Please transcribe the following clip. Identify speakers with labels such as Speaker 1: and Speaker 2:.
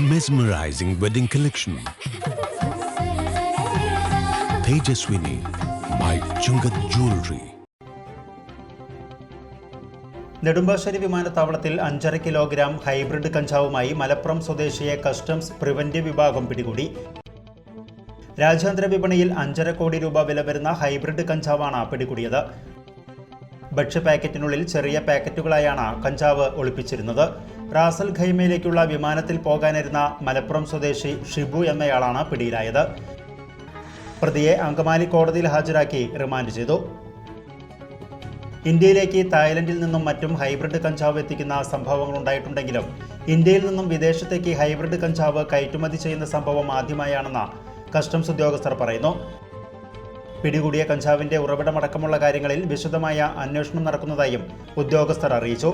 Speaker 1: mesmerizing wedding collection. Tejaswini by Chungat Jewelry.
Speaker 2: Nedumbassery വിമാനത്താവളത്തിൽ അഞ്ചര kilogram hybrid കഞ്ചാവുമായി മലപ്പുറം സ്വദേശിയെ കസ്റ്റംസ് പ്രിവന്റീവ് വിഭാഗം പിടികൂടി രാജ്യാന്തര വിപണിയിൽ അഞ്ചര കോടി രൂപ വില വരുന്ന ഹൈബ്രിഡ് കഞ്ചാവാണ് പിടികൂടിയത് ഭക്ഷ്യ പാക്കറ്റിനുള്ളിൽ ചെറിയ പാക്കറ്റുകളായാണ് കഞ്ചാവ് ഒളിപ്പിച്ചിരുന്നത്. റാസൽ ഖൈമയിലേക്കുള്ള വിമാനത്തിൽ പോകാനിരുന്ന മലപ്പുറം സ്വദേശി ഷിബു എന്നയാളാണ് പിടിയിലായത്. പ്രതിയെ അങ്കമാലി കോടതിയിൽ ഹാജരാക്കി റിമാൻഡ് ചെയ്തു. ഇന്ത്യയിലേക്ക് തായ്ലൻഡിൽ നിന്നും മറ്റും ഹൈബ്രിഡ് കഞ്ചാവ് എത്തിക്കുന്ന സംഭവങ്ങൾ ഉണ്ടായിട്ടുണ്ടെങ്കിലും ഇന്ത്യയിൽ നിന്നും വിദേശത്തേക്ക് ഹൈബ്രിഡ് കഞ്ചാവ് കയറ്റുമതി ചെയ്യുന്ന സംഭവം ആദ്യമായാണെന്ന് കസ്റ്റംസ് ഉദ്യോഗസ്ഥർ പറയുന്നു. പിടികൂടിയ കഞ്ചാവിന്റെ ഉറവിടമടക്കമുള്ള കാര്യങ്ങളിൽ വിശദമായ അന്വേഷണം നടക്കുന്നതായും ഉദ്യോഗസ്ഥർ അറിയിച്ചു.